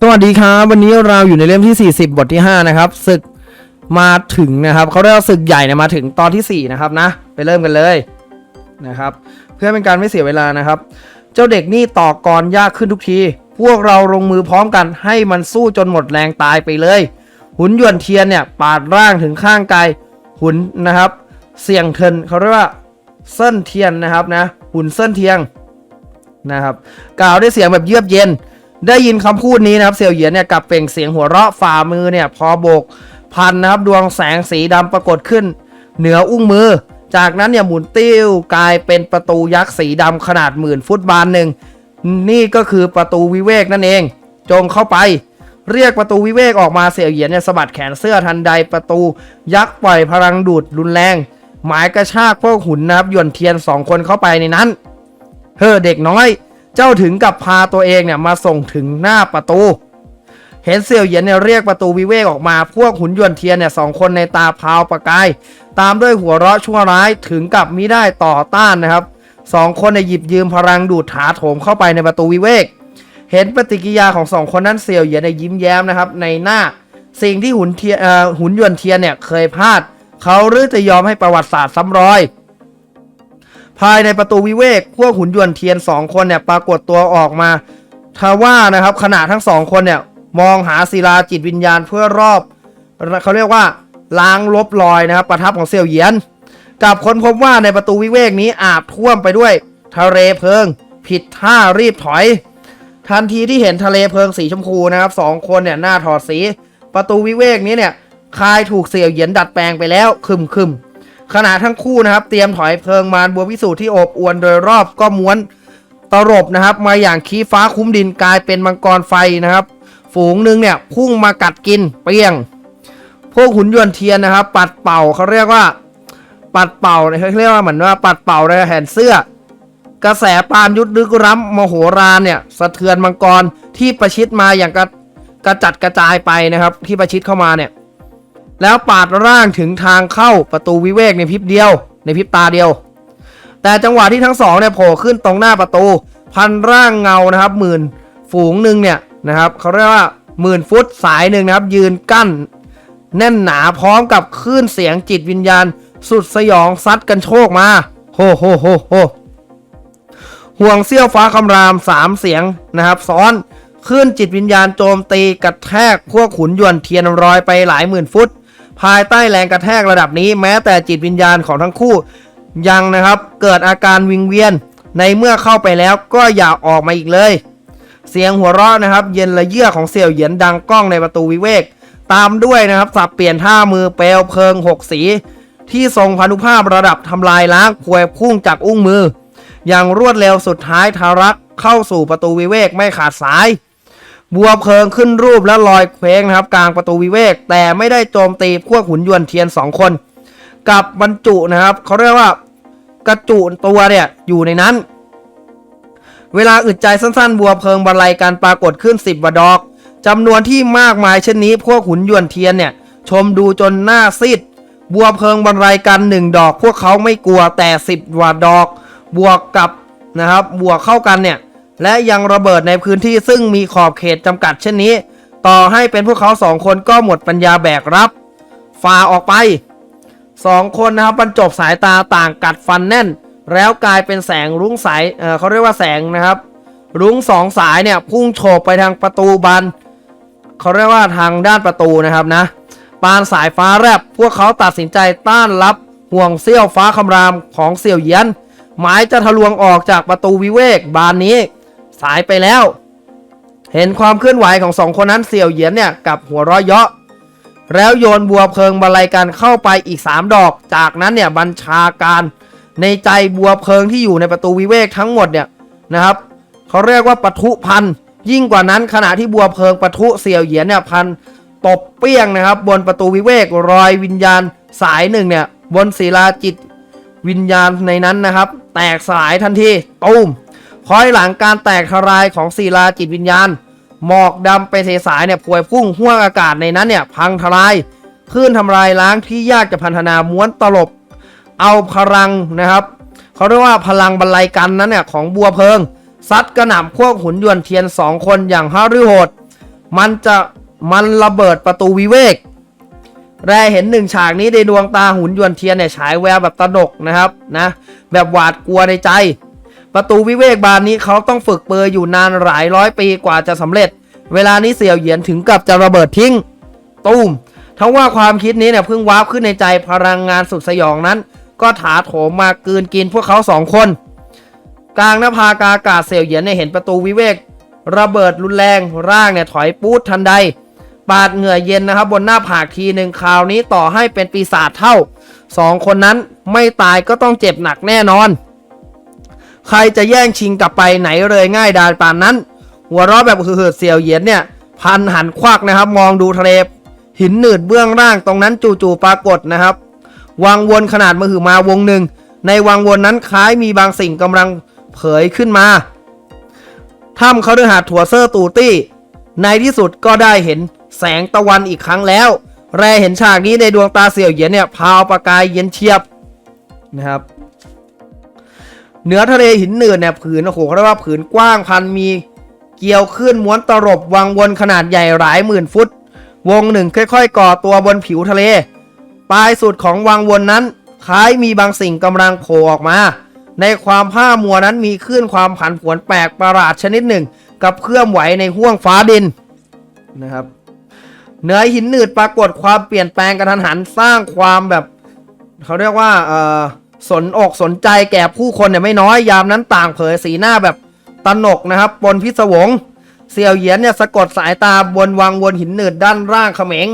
สวัสดีครับ วันนี้เราอยู่ในเล่มที่ 40 บทที่ 5 นะครับศึกมาถึงนะครับเขาเรียกว่าศึกใหญ่เนี่ยมาถึงตอนที่ 4 นะครับนะ ไปเริ่มกันเลยนะครับ เพื่อเป็นการไม่เสียเวลานะครับ เจ้าเด็กนี่ต่อกรยากขึ้นทุกที พวกเราลงมือพร้อมกันให้มันสู้จนหมดแรงตายไปเลย หุนยวนเทียนเนี่ยปาดร่างถึงข้างกายหุนนะครับ เสี่ยงเทินเขาเรียกว่าเส้นเทียนนะครับนะ หุ่นเส้นเทียงนะครับ กล่าวด้วยเสียงแบบเยือกเย็น ได้ยินคำพูดนี้นะครับเสี่ยวเหยียนเนี่ยกับเปล่งเสียงหัวเราะฝ่ามือเนี่ยพอโบกพันนะครับดวงแสงสีดำปรากฏขึ้น เหนืออุ้งมือ จากนั้นเนี่ยหมุนติ้วกลายเป็นประตูยักษ์สีดำขนาดหมื่นฟุตบานหนึ่งนี่ก็คือประตูวิเวกนั่นเอง จงเข้าไป เรียกประตูวิเวกออกมาเสี่ยวเหยียนเนี่ยสะบัดแขนเสื้อทันใดประตูยักษ์ปล่อยพลังดูดรุนแรง หมายกระชากพวกหุ่นนะครับหยวนเทียนสองคนเข้าไปในนั้น เฮ้อเด็กน้อย เจ้าถึงกับพาตัวเองเนี่ยมาส่งถึงหน้าประตู เห็นเสี่ยวเหยียนเนี่ยเรียกประตูวิเวกออกมา พวกหุ่นหยวนเทียนเนี่ยสองคนในตาพาวประกาย ตามด้วยหัวเราะชั่วร้ายถึงกับมิได้ต่อต้านนะครับสองคนเนี่ยหยิบยืมพลังดูดถาโถมเข้าไปในประตูวิเวก เห็นปฏิกิริยาของสองคนนั้นเสี่ยวเหยียนเนี่ยยิ้มแย้มนะครับในหน้าสิ่งที่หุ่นเทียนเอ่อหุนหยวนเทียนเนี่ยเคยพลาด เขาหรือจะยอมให้ประวัติศาสตร์ซ้ำรอย ภายในประตูวิเวก พวกหุนยวนเทียนสองคนเนี่ยปรากฏตัวออกมาทว่านะครับขณะทั้งสองคนเนี่ยมองหาศิลาจิตวิญญาณเพื่อรอบเขาเรียกว่าล้างลบรอยนะครับประทับของเสี่ยวเหยียนกลับค้นพบว่าในประตูวิเวกนี้อาบท่วมไปด้วยทะเลเพลิง ผิดท่ารีบถอย ทันทีที่เห็นทะเลเพลิงสีชมพูนะครับสองคนเนี่ยหน้าถอดสี ประตูวิเวกนี้เนี่ยคายถูกเสี่ยวเหยียนดัดแปลงไปแล้วคึมคึม ขณะทั้งคู่นะครับ เตรียมถอยเพลิงมารบัวพิสูจน์ที่อบอวนโดยรอบก็ม้วนตรบนะครับ มาอย่างขี้ฟ้าคุ้มดินกลายเป็นมังกรไฟนะครับ ฝูงหนึ่งเนี่ยพุ่งมากัดกินเปรี้ยง พวกขุนยวนเทียนนะครับ ปัดเป่าเขาเรียกว่า ปัดเป่าเขาเรียกว่าเหมือนว่าปัดเป่าในแผ่นเสื้อ กระแสปานยุทธลึกล้ำมโหฬารเนี่ยสะเทือนมังกรที่ประชิดมาอย่างกระกระจัดกระจายไปนะครับ ที่ประชิดเข้ามาเนี่ย แล้วปาดร่างถึงทางเข้าประตูวิเวกในพริบเดียว ในพริบตาเดียว แต่จังหวะที่ทั้งสองเนี่ยโผล่ขึ้นตรงหน้าประตู พันร่างเงานะครับหมื่นฝูงหนึ่งเนี่ยนะครับเขาเรียกว่าหมื่นฟุตสายหนึ่งนะครับ ยืนกั้น แน่นหนาพร้อมกับคลื่นเสียงจิตวิญญาณ สุดสยองซัดกันโชกมาโฮโฮโฮโฮห่วงเสี้ยวฟ้าคำรามสามเสียงนะครับ ซ้อนคลื่นจิตวิญญาณโจมตีกระแทกพวกขุนยวนเทียนรอยไปหลายหมื่นฟุต ภายใต้แรงกระแทกระดับนี้ แม้แต่จิตวิญญาณของทั้งคู่ ยังนะครับเกิดอาการวิงเวียน ในเมื่อเข้าไปแล้วก็อย่าออกมาอีกเลย เสียงหัวเราะนะครับ เย็นละเยื่อของเสี่ยวเหยียนดังก้องในประตูวิเวก ตามด้วยนะครับสับเปลี่ยนท่ามือเปลวเพลิงหกสี ที่ทรงพานุภาพระดับทำลายล้างควยพุ่งจากอุ้งมือ อย่างรวดเร็วสุดท้ายทารักเข้าสู่ประตูวิเวกไม่ขาดสาย บัวเพลิงขึ้นรูปและลอยเคว้งนะครับ กลางประตูวิเวก แต่ไม่ได้โจมตีพวกขุนยวนเทียนสองคน กับบรรจุนะครับเขาเรียกว่ากระจุตัวเนี่ยอยู่ในนั้น เวลาอึดใจสั้นๆ บัวเพลิงบรรลัยการปรากฏขึ้นสิบวดอกจำนวนที่มากมายเช่นนี้ พวกขุนยวนเทียนเนี่ย ชมดูจนหน้าซีดบัวเพลิงบรรลัยกันหนึ่งดอก พวกเขาไม่กลัวแต่สิบวดอก บวกกับนะครับบวกเข้ากันเนี่ย และยังระเบิดในพื้นที่ซึ่งมีขอบเขตจำกัดเช่นนี้ ต่อให้เป็นพวกเขาสองคนก็หมดปัญญาแบกรับฝ่าออกไปสองคนนะครับบรรจบสายตาต่างกัดฟันแน่น แล้วกลายเป็นแสงรุ้งสายเออเขาเรียกว่าแสงนะครับ รุ้งสองสายเนี่ยพุ่งโฉบไปทางประตูบานเขาเรียกว่าทางด้านประตูนะครับนะปานสายฟ้าแรบพวกเขาตัดสินใจต้านรับห่วงเสี้ยวฟ้าคำรามของเสี่ยวเหยียนหมายจะทะลวงออกจากประตูวิเวกบานนี้ สายไปแล้ว เห็นความเคลื่อนไหวของสองคนนั้นเสี่ยวเหยียนเนี่ยกับหัวเราะเยาะ แล้วโยนบัวเพลิงบรรลัยกันเข้าไปอีก 3 ดอก จากนั้นเนี่ยบัญชาการในใจบัวเพลิงที่อยู่ในประตูวิเวกทั้งหมดเนี่ยนะครับเขาเรียกว่าปะทุพันยิ่งกว่านั้นขณะที่บัวเพลิงปะทุเสี่ยวเหยียนเนี่ยพันตบเปี้ยงนะครับ บนประตูวิเวกรอยวิญญาณสายหนึ่งเนี่ยบนศิลาจิตวิญญาณในนั้นนะครับ แตกสลายทันทีตูม คอยหลังการแตกทลายของศิลาจิตวิญญาณ หมอกดำไปเทสายเนี่ยพวยพุ่งห่วงอากาศในนั้นเนี่ยพังทลายคลื่นทำลายล้างที่ยากจะพันธนาม้วนตลบ เอาพลังนะครับเขาเรียกว่าพลังบรรลัยกันนั้นเนี่ยของบัวเพลิงซัดกระหน่ำพวกหุนยวนเทียนสองคนอย่างฮารือโหด มันจะมันระเบิดประตูวิเวกแรเห็นหนึ่งฉากนี้ในดวงตาหุนยวนเทียนเนี่ยฉายแววแบบตนกนะครับนะแบบหวาดกลัวในใจ ประตูวิเวกบานนี้เขาต้องฝึกเปอร์อยู่นานหลายร้อยปีกว่าจะสำเร็จ เวลานี้เสี่ยวเหยียนถึงกับจะระเบิดทิ้ง ตูมทั้งว่าความคิดนี้เนี่ยเพิ่งวาร์ปขึ้นในใจพลังงานสุดสยองนั้น ก็ถาโถมมากืนกินพวกเขาสองคน กลางหน้าผากาอากาศเสี่ยวเหยียนเนี่ยเห็นประตูวิเวก ระเบิดรุนแรงร่างเนี่ยถอยปูดทันใดปาดเหงื่อเย็นนะครับบนหน้าผากทีหนึ่งคราวนี้ต่อให้เป็นปีศาจเท่าสองคนนั้นไม่ตายก็ต้องเจ็บหนักแน่นอน ใครจะแย่งชิงกลับไปไหนเลยง่ายดายปานนั้น หัวเราะแบบเหือดเสียวเหยียนเนี่ย พันหันควักนะครับ มองดูทะเลหินหนืดเบื้องล่างตรงนั้นจู่ๆปรากฏนะครับ วังวนขนาดมือหือมาวงหนึ่ง ในวังวนนั้นคล้ายมีบางสิ่งกำลังเผยขึ้นมาถ้ำเขาฤหาสน์ถั่วเซอร์ตูตี้ ในที่สุดก็ได้เห็นแสงตะวันอีกครั้งแล้ว แรเห็นฉากนี้ในดวงตาเสี่ยวเหยียนเนี่ยพาวประกายเย็นเฉียบนะครับ เหนือทะเลหินหนืดเนี่ยผืนโอ้โหเขาเรียกว่าผืนกว้างพันมีเกี่ยวขึ้นม้วนตลบวังวนขนาดใหญ่หลายหมื่นฟุต วงหนึ่งค่อยๆ ก่อตัวบนผิวทะเล ปลายสุดของวังวนนั้น คล้ายมีบางสิ่งกำลังโผล่ออกมา ในความผ้ามัวนั้นมีคลื่นความผันผวนแปลกประหลาดชนิดหนึ่ง กับเคลื่อนไหวในห้วงฟ้าดินนะครับเหนือหินหนืดปรากฏความเปลี่ยนแปลงกระทันหันสร้างความแบบ เขาเรียกว่าเออ สนอกสนใจแก่ผู้คนเนี่ยไม่น้อยยามนั้นต่างเผยสีหน้าแบบตนกนะครับปนพิศวง เสี่ยวเหยียนเนี่ยสะกดสายตาบนวังวนหินหนืดด้านล่างเขมง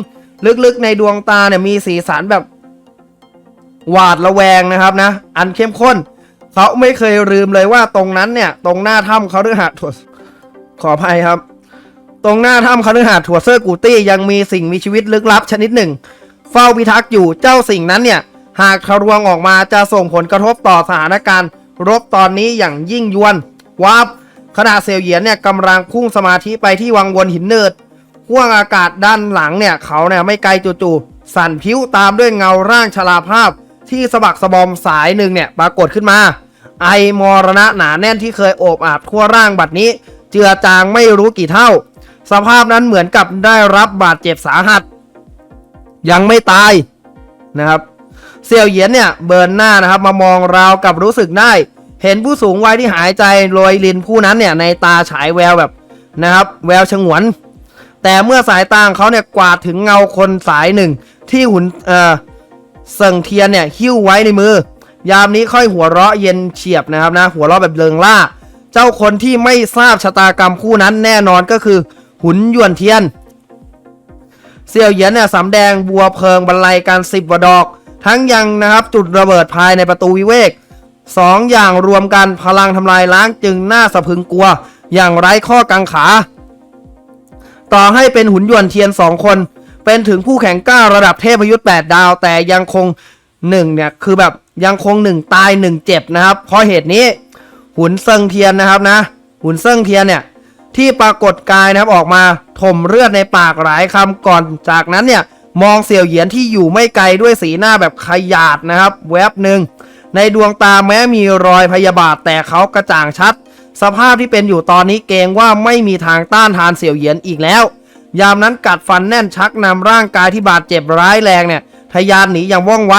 ลึกๆในดวงตาเนี่ยมีสีสันแบบหวาดระแวงนะครับนะ อันเข้มข้น เขาไม่เคยลืมเลยว่าตรงนั้นเนี่ย ตรงหน้าถ้ำเขาฤหาสน์ถั่วขออภัยครับ ตรงหน้าถ้ำเขาฤหาสน์ถั่วเซอร์กูตี้ยังมีสิ่งมีชีวิตลึกลับชนิดหนึ่ง เฝ้าพิทักษ์อยู่เจ้าสิ่งนั้นเนี่ย หากทะลวงออกมาจะส่งผลกระทบต่อสถานการณ์ รบตอนนี้อย่างยิ่งยวดวาบขณะเซียวเหยียนเนี่ยกำลังพุ่งสมาธิไปที่วังวนหินเนิดห่วงอากาศด้านหลังเนี่ยเขาเนี่ยไม่ไกลจู่ๆสั่นพิ้วตามด้วยเงาร่างชราภาพ ที่สะบักสะบอมสายหนึ่งเนี่ยปรากฏขึ้นมา ไอมรณะหนาแน่นที่เคยโอบอาบทั่วร่างบัดนี้ เจือจางไม่รู้กี่เท่า สภาพนั้นเหมือนกับได้รับบาดเจ็บสาหัส ยังไม่ตายนะครับ เสี่ยวเหยียนเนี่ยเบิร์นหน้านะครับมามองเรากับรู้สึกได้ เห็นผู้สูงวัยที่หายใจโรยลินผู้นั้นเนี่ยในตาฉายแววแบบนะครับ แววฉงวน แต่เมื่อสายตาของเขาเนี่ยกวาดถึงเงาคนสายหนึ่ง ที่หุ่นเอ่อเซิงเทียนเนี่ยหิ้วไว้ในมือ ยามนี้ค่อยหัวเราะเย็นเฉียบนะครับนะหัวเราะแบบเริงล่า เจ้าคนที่ไม่ทราบชะตากรรมคู่นั้นแน่นอนก็คือ หุนยวนเทียน เสี่ยวเหยียนเนี่ยสำแดงบัวเพลิงบรรลัยการสิบวดอก ทั้งยังนะครับจุดระเบิดภายในประตูวิเวกสองอย่างรวมกันพลังทำลายล้างจึงน่าสะพึงกลัว อย่างไร้ข้อกังขา ต่อให้เป็นหุ่นหยวนเทียนสองคน เป็นถึงผู้แข่งกล้าระดับเทพยุทธ์8ดาว แต่ยังคงหนึ่งเนี่ยคือแบบยังคงหนึ่งตายหนึ่งเจ็บนะครับ เพราะเหตุนี้ หุ่นเซิงเทียนนะครับนะ หุ่นเซิงเทียนเนี่ยที่ปรากฏกายนะครับออกมาถมเลือดในปากหลายคำก่อนจากนั้นเนี่ย มองเสี่ยวเหยียนที่อยู่ไม่ไกลด้วยสีหน้าแบบขยาดนะครับ แวบหนึ่งในดวงตาแม้มีรอยพยาบาทแต่เขากระจ่างชัด สภาพที่เป็นอยู่ตอนนี้เกรงว่าไม่มีทางต้านทานเสี่ยวเหยียนอีกแล้ว ยามนั้นกัดฟันแน่นชักนำร่างกายที่บาดเจ็บร้ายแรงเนี่ยทยานหนีอย่างว่องไว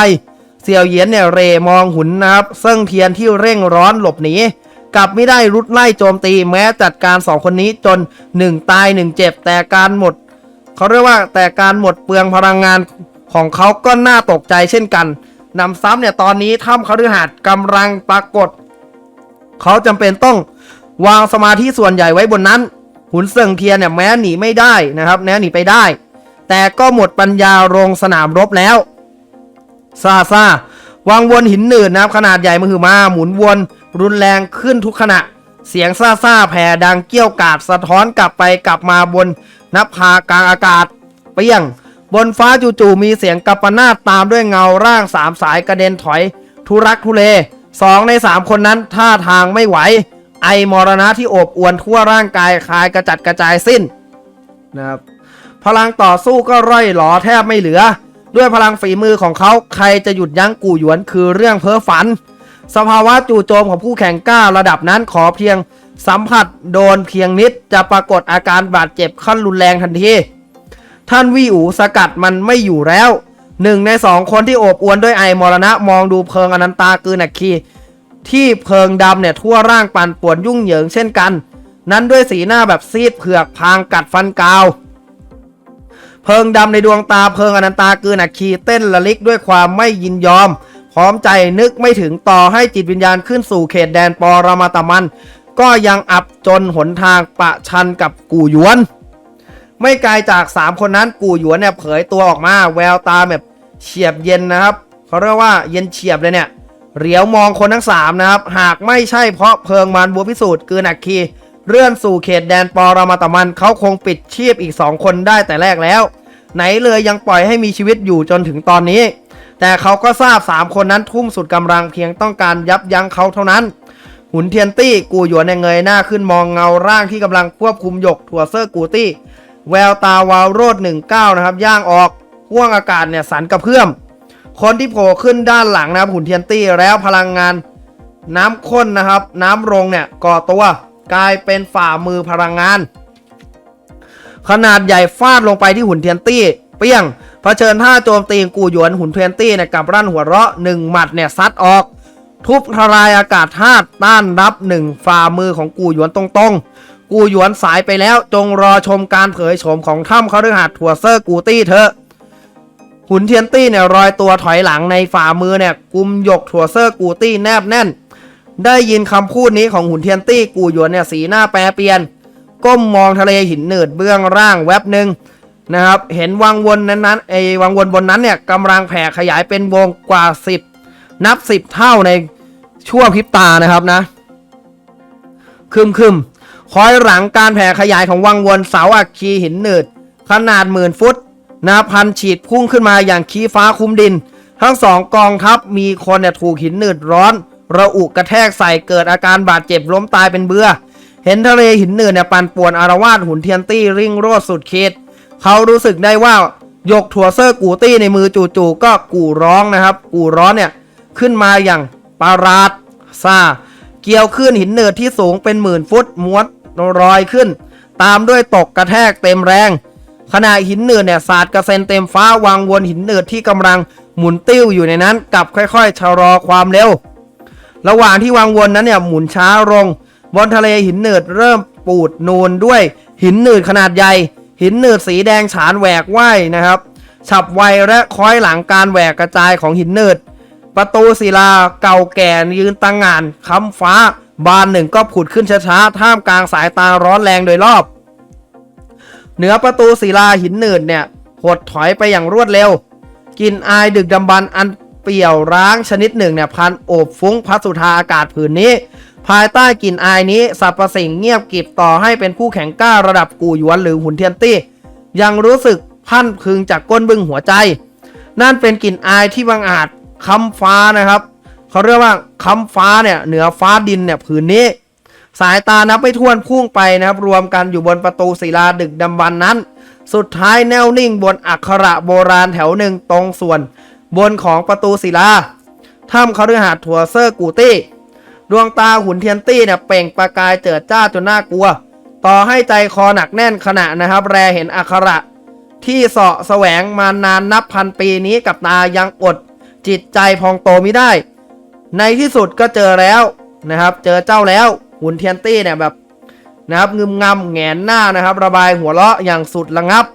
เสี่ยวเหยียนเนี่ยเรมองหุนนะครับเซิ่งเทียนที่เร่งร้อนหลบหนีกลับไม่ได้รุดไล่โจมตีแม้จัดการสองคนนี้จนหนึ่งตายหนึ่งเจ็บแต่การหมด เขาเรียกว่าแต่การหมดเปลืองพลังงานของเขาก็น่าตกใจเช่นกันนำซ้ำเนี่ยตอนนี้ถ้ำเขาฤหาสน์กำลังปรากฏ เขาจำเป็นต้องวางสมาธิส่วนใหญ่ไว้บนนั้น หุนเซิงเทียนเนี่ยแม้หนีไม่ได้นะครับแม้หนีไปได้ แต่ก็หมดปัญญาลงสนามรบแล้วซาซาวางวนหินหนืดนะครับขนาดใหญ่มือมาหมุนวนรุนแรงขึ้นทุกขณะ เสียงซ่าซาแผ่ดังเกี้ยวกาดสะท้อนกลับไปกลับมาบนนภากลางอากาศ เปี้ยง บนฟ้าจู่ๆมีเสียงกัปนาตตามด้วยเงาร่างสามสายกระเด็นถอย ทุรักทุเลสองในสามคนนั้นท่าทางไม่ไหว ไอมรณะที่โอบอวนทั่วร่างกายคลายกระจัดกระจายสิ้นนะครับพลังต่อสู้ก็ร่อยหลอแทบไม่เหลือ ด้วยพลังฝีมือของเขาใครจะหยุดยั้งกู่หยวนคือเรื่องเพ้อฝัน สภาวะจู่โจมของผู้แข่งกล้าระดับนั้นขอเพียงสัมผัสโดนเพียงนิดจะปรากฏอาการบาดเจ็บขั้นรุนแรงทันที ท่านวี่อูสกัดมันไม่อยู่แล้วหนึ่งในสองคนที่โอบอวนด้วยไอมรณะมองดูเพลิงอนันตากือนักคีที่เพลิงดำเนี่ยทั่วร่างปั่นป่วนยุ่งเหยิงเช่นกัน นั้นด้วยสีหน้าแบบซีดเผือกพางกัดฟันกาว เพลิงดำในดวงตาเพลิงอนันตากือนักคีเต้นละลิกด้วยความไม่ยินยอม พร้อมใจนึกไม่ถึงต่อให้จิตวิญญาณขึ้นสู่เขตแดนปรมาตมัน ก็ยังอับจนหนทางปะชันกับกู่หยวน ไม่ไกลจาก3คนนั้นกู่หยวนเนี่ยเผยตัวออกมา แววตาแบบเฉียบเย็นนะครับเขาเรียกว่าเย็นเฉียบเลยเนี่ยเหลียวมองคนทั้ง3นะครับ หากไม่ใช่เพราะเพลิงมันบัวพิสูจน์กือนักคีเลื่อนสู่เขตแดนปรมาตมันเขาคงปิดชีพอีก2คนได้แต่แรกแล้ว ไหนเลยยังปล่อยให้มีชีวิตอยู่จนถึงตอนนี้ แต่เขาก็ทราบ 3 คนนั้นทุ่มสุดกำลังเพียงต้องการยับยั้งเขาเท่านั้น หุนเทียนตี้กูหยวนเนี่ยเงยหน้าขึ้นมองเงาร่างที่กำลังควบคุมหยกถัวเซอร์กูตี้ แววตาวาวโรดหนึ่งเก้านะครับ ย่างออกห่วงอากาศเนี่ยสันกระเพื่อม คนที่โผล่ขึ้นด้านหลังนะครับ หุนเทียนตี้แล้วพลังงาน น้ำข้นนะครับ น้ำรงเนี่ยก่อตัวกลายเป็นฝ่ามือพลังงาน ขนาดใหญ่ฟาดลงไปที่หุ่นเทียนตี้ เปี้ยง เผชิญท่าโจมตีกูหยวนหุ่นเทนตี้เนี่ยกับรั่นหัวเราะหนึ่งหมัดเนี่ยซัดออก ทุบทลายอากาศธาตุต้านรับหนึ่งฝ่ามือของกูหยวนตรงๆ กูหยวนสายไปแล้วจงรอชมการเผยโฉมของถ้ำเขาด้วยหัดถั่วเซอร์กูตี้เถอะหุ่นเทียนตี้เนี่ยรอยตัวถอยหลังในฝ่ามือเนี่ยกุมหยกถั่วเซอร์กูตี้แนบแน่น ได้ยินคำพูดนี้ของหุ่นเทียนตี้กูหยวนเนี่ยสีหน้าแปรเปลี่ยน ก้มมองทะเลหินหนืดเบื้องร่างแวบหนึ่ง นะครับ เห็นวังวนนั้นๆไอ้วังวนบนนั้นเนี่ยกำลังแผ่ขยายเป็นวงกว่า 10 นับ 10 เท่าในช่วงพริบตานะครับนะคึมคึมคอยหลังการแผ่ขยายของวังวนเสาอัคคีหินหนืด ขนาดหมื่นฟุตนะพันฉีดพุ่งขึ้นมาอย่างขี้ฟ้าคุ้มดิน ทั้งสองกองทัพมีคนเนี่ยถูกหินหนืดร้อน ระอุกระแทกใส่เกิดอาการบาดเจ็บล้มตายเป็นเบื่อ เห็นทะเลหินหนืดเนี่ยปั่นป่วนอารวาสหุ่นเทียนตี้ริ่งโรดสุดเขต เขารู้สึกได้ว่ายกถั่วเซอร์กูตี้ในมือจู่ๆก็กู่ร้องนะครับ กู่ร้อนเนี่ยขึ้นมาอย่างปาราดซาเกี่ยวขึ้นหินเนิดที่สูงเป็นหมื่นฟุตม้วนรอยขึ้น ตามด้วยตกกระแทกเต็มแรง ขณะหินเนิดเนี่ยสาดกระเซ็นเต็มฟ้าวางวนหินเนิดที่กำลังหมุนติ้วอยู่ในนั้นกลับค่อยๆชะลอความเร็ว ระหว่างที่วางวนนั้นเนี่ยหมุนช้าลงบนทะเลหินหนืดเริ่มปูดนูนด้วยหินหนืดขนาดใหญ่ หินหนืดสีแดงฉานแหวกว่ายนะครับ ฉับไวและค้อยหลังการแหวกกระจายของหินหนืด ประตูศิลาเก่าแก่ยืนตั้งงานค้ำฟ้า บานหนึ่งก็ผุดขึ้นช้าๆท่ามกลางสายตาร้อนแรงโดยรอบ เหนือประตูศิลาหินหนืดเนี่ยหดถอยไปอย่างรวดเร็ว กินอายดึกดำบรรพ์อัน เปี่ยวร้างชนิดหนึ่งเนี่ยพันโอบฟุ้งพัสุธาอากาศผืนนี้ ภายใต้กลิ่นอายนี้สรรพสิ่งเงียบกิบต่อให้เป็นผู้แข่งกล้าระดับกูหยวนหรือหุ่นเทียนตี้ ยังรู้สึกพันพึงจากก้นบึ้งหัวใจ นั่นเป็นกลิ่นอายที่บังอาจคำฟ้านะครับเขาเรียกว่าคำฟ้าเนี่ยเหนือฟ้าดินเนี่ยผืนนี้ สายตานับไม่ถ้วนพุ่งไปนะครับ รวมกันอยู่บนประตูศิลาดึกดำบรรพ์นั้น สุดท้ายแนวนิ่งบนอักขระโบราณแถวหนึ่งตรงส่วน บนของประตูศิลาถ้ำเขาฤหาสน์ถั่วเซอร์กูตี้ ดวงตาหุ่นเทียนตี้เนี่ยเปล่งประกายเจิดจ้าจนน่ากลัว ต่อให้ใจคอหนักแน่นขณะนะครับ แรเห็นอักขระ ที่เสาะแสวงมานานนับพันปีนี้กับตายังอด จิตใจพองโตไม่ได้ ในที่สุดก็เจอแล้วนะครับ เจอเจ้าแล้วหุ่นเทียนตี้เนี่ยแบบนะครับงึมงำแงนหน้านะครับ ระบายหัวเราะอย่างสุดระงับ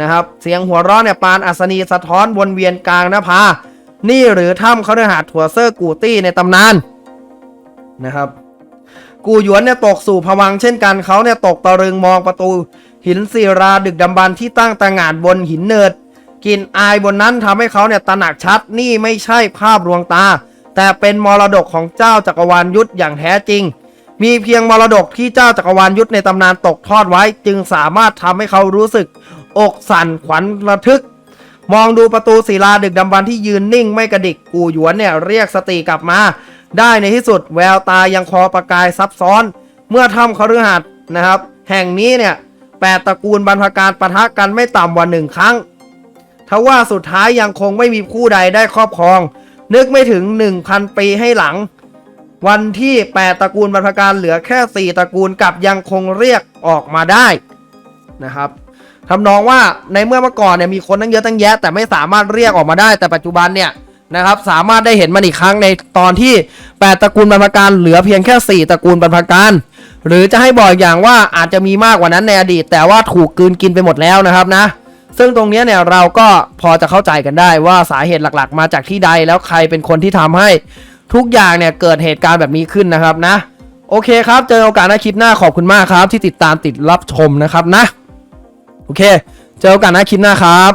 นะครับ เสียงหัวเราะเนี่ยปานอัศนีสะท้อนวนเวียนกลางน้านี่หรือถ้ำเขาเนื้อหาถั่วเซอร์กูตี้ในตำนานนะครับ กูหยวนเนี่ยตกสู่ผวังเช่นกันเขาเนี่ยตกตะลึงมองประตู หินศิราดึกดำบรรที่ตั้งตางานบนหินเนิดกลินอายบนนั้นทำให้เขาเนี่ยตระหนักชัดนี่ไม่ใช่ภาพลวงตา แต่เป็นมรดกของเจ้าจักรวาลยุทธอย่างแท้จริง มีเพียงมรดกที่เจ้าจักรวาลยุทธในตำนานตกทอดไว้ จึงสามารถทำให้เขารู้สึก อกสั่นขวัญระทึก มองดูประตูศิลาดึกดำบรรที่ยืนนิ่งไม่กระดิกกูหยวนเนี่ยเรียกสติกลับมา ได้ในที่สุดแววตายังคอประกายซับซ้อน เมื่อถ้ำคฤหัสถ์นะครับ แห่งนี้เนี่ยแปดตระกูลบรรพการประทะกันไม่ต่ำกว่าหนึ่งครั้งทว่าสุดท้ายยังคงไม่มีผู้ใดได้ครอบครอง นึกไม่ถึง 1,000 ปีให้หลัง วันที่ 8ตระกูลบรรพการเหลือแค่ 4ตระกูลกับยังคงเรียกออกมาได้นะครับ ทำนองว่าในเมื่อเมื่อก่อนเนี่ยมีคนตั้งเยอะตั้งแยะ แต่ไม่สามารถเรียกออกมาได้ แต่ปัจจุบันเนี่ยนะครับสามารถได้เห็นมันอีกครั้งในตอนที่ 8 ตระกูลบรรพการเหลือเพียงแค่ 4 ตระกูลบรรพการหรือจะให้บอกอย่างว่าอาจจะมีมากกว่านั้นในอดีต แต่ว่าถูกกืนกินไปหมดแล้วนะครับนะ ซึ่งตรงนี้เนี่ยเราก็พอจะเข้าใจกันได้ว่าสาเหตุหลักๆ มาจากที่ใดแล้วใครเป็นคนที่ทำให้ทุกอย่างเนี่ยเกิดเหตุการณ์แบบนี้ขึ้นนะครับนะ โอเคครับ เจอโอกาสหน้าคลิปหน้าขอบคุณมากครับ ที่ติดตามติดรับชมนะครับนะ โอเค เจอโอกาสหน้าคลิปหน้าครับ